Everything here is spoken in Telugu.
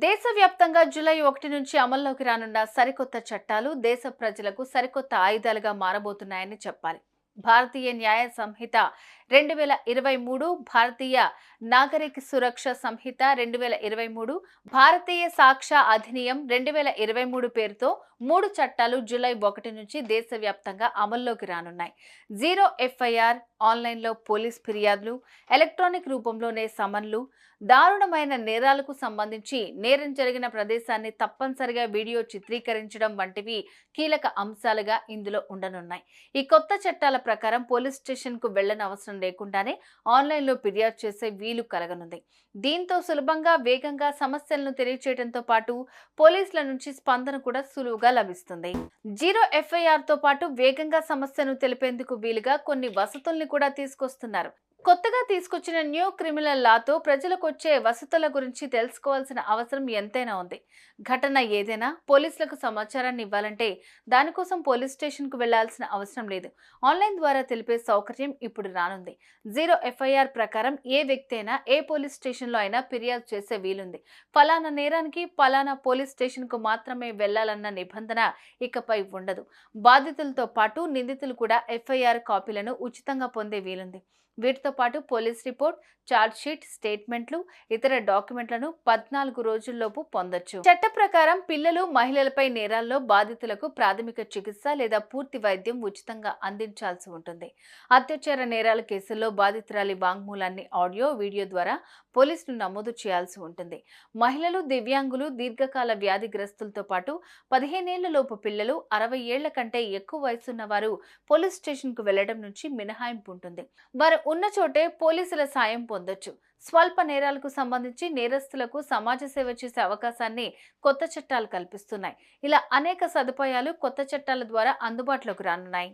దేశవ్యాప్తంగా జూలై ఒకటి నుంచి అమల్లోకి రానున్న సరికొత్త చట్టాలు దేశ ప్రజలకు సరికొత్త ఆయుధాలుగా మారబోతున్నాయని చెప్పాలి. భారతీయ న్యాయ సంహిత రెండు వేల ఇరవై మూడు భారతీయ నాగరిక సురక్ష సంహిత రెండు వేల ఇరవై మూడు భారతీయ సాక్ష్య అధినియం రెండు వేల ఇరవై మూడు పేరుతో మూడు చట్టాలు జూలై ఒకటి నుంచి దేశవ్యాప్తంగా అమల్లోకి రానున్నాయి. జీరో ఎఫ్ఐఆర్ ఆన్లైన్లో పోలీస్ ఫిర్యాదులు ఎలక్ట్రానిక్ రూపంలోనే సమన్లు దారుణమైన నేరాలకు సంబంధించి నేరం జరిగిన ప్రదేశాన్ని తప్పనిసరిగా వీడియో చిత్రీకరించడం వంటివి కీలక అంశాలుగా ఇందులో ఉండనున్నాయి. ఈ కొత్త చట్టాల ప్రకారం పోలీస్ స్టేషన్కు వెళ్ళని అవసరం లేకుండానే ఆన్లైన్లో ఫిర్యాదు చేసే వీలు కలగనుంది. దీంతో సులభంగా వేగంగా సమస్యలను తెలియచేయడంతో పాటు పోలీసుల నుంచి స్పందన కూడా సులువుగా లభిస్తుంది. జీరో ఎఫ్ఐఆర్తో పాటు వేగంగా సమస్యను తెలిపేందుకు వీలుగా కొన్ని వసతుల్ని కూడా తీసుకొస్తున్నారు. కొత్తగా తీసుకొచ్చిన న్యూ క్రిమినల్ లాతో ప్రజలకు వచ్చే వసతుల గురించి తెలుసుకోవాల్సిన అవసరం ఎంతైనా ఉంది. ఘటన ఏదైనా పోలీసులకు సమాచారాన్ని ఇవ్వాలంటే దానికోసం పోలీస్ స్టేషన్కు వెళ్ళాల్సిన అవసరం లేదు. ఆన్లైన్ ద్వారా తెలిపే సౌకర్యం ఇప్పుడు రానుంది. జీరో ఎఫ్ఐఆర్ ప్రకారం ఏ వ్యక్తి అయినా ఏ పోలీస్ స్టేషన్లో అయినా ఫిర్యాదు చేసే వీలుంది. ఫలానా నేరానికి ఫలానా పోలీస్ స్టేషన్కు మాత్రమే వెళ్ళాలన్న నిబంధన ఇకపై ఉండదు. బాధితులతో పాటు నిందితులు కూడా ఎఫ్ఐఆర్ కాపీలను ఉచితంగా పొందే వీలుంది. వీటితో పాటు పోలీస్ రిపోర్ట్ ఛార్జ్ షీట్ స్టేట్మెంట్లు ఇతర డాక్యుమెంట్లను పద్నాలుగు రోజుల్లోపు పొందొచ్చు. చట్ట ప్రకారం పిల్లలు మహిళలపై నేరాల్లో బాధితులకు ప్రాథమిక చికిత్స లేదా పూర్తి వైద్యం ఉచితంగా అందించాల్సి ఉంటుంది. అత్యాచార నేరాల కేసుల్లో బాధితురాలి వాంగ్మూలాన్ని ఆడియో వీడియో ద్వారా పోలీసులు నమోదు చేయాల్సి ఉంటుంది. మహిళలు దివ్యాంగులు దీర్ఘకాల వ్యాధిగ్రస్తులతో పాటు పదిహేనేళ్ళలోపు పిల్లలు అరవై ఏళ్ళ కంటే ఎక్కువ వయసున్న వారు పోలీస్ స్టేషన్కు వెళ్ళడం నుంచి మినహాయింపు ఉంటుంది. వారు ఉన్న చోటే పోలీసుల సాయం పొందొచ్చు. స్వల్ప నేరాలకు సంబంధించి నేరస్తులకు సమాజ సేవ చేసే అవకాశాన్ని కొత్త చట్టాలు కల్పిస్తున్నాయి. ఇలా అనేక సదుపాయాలు కొత్త చట్టాల ద్వారా అందుబాటులోకి రానున్నాయి.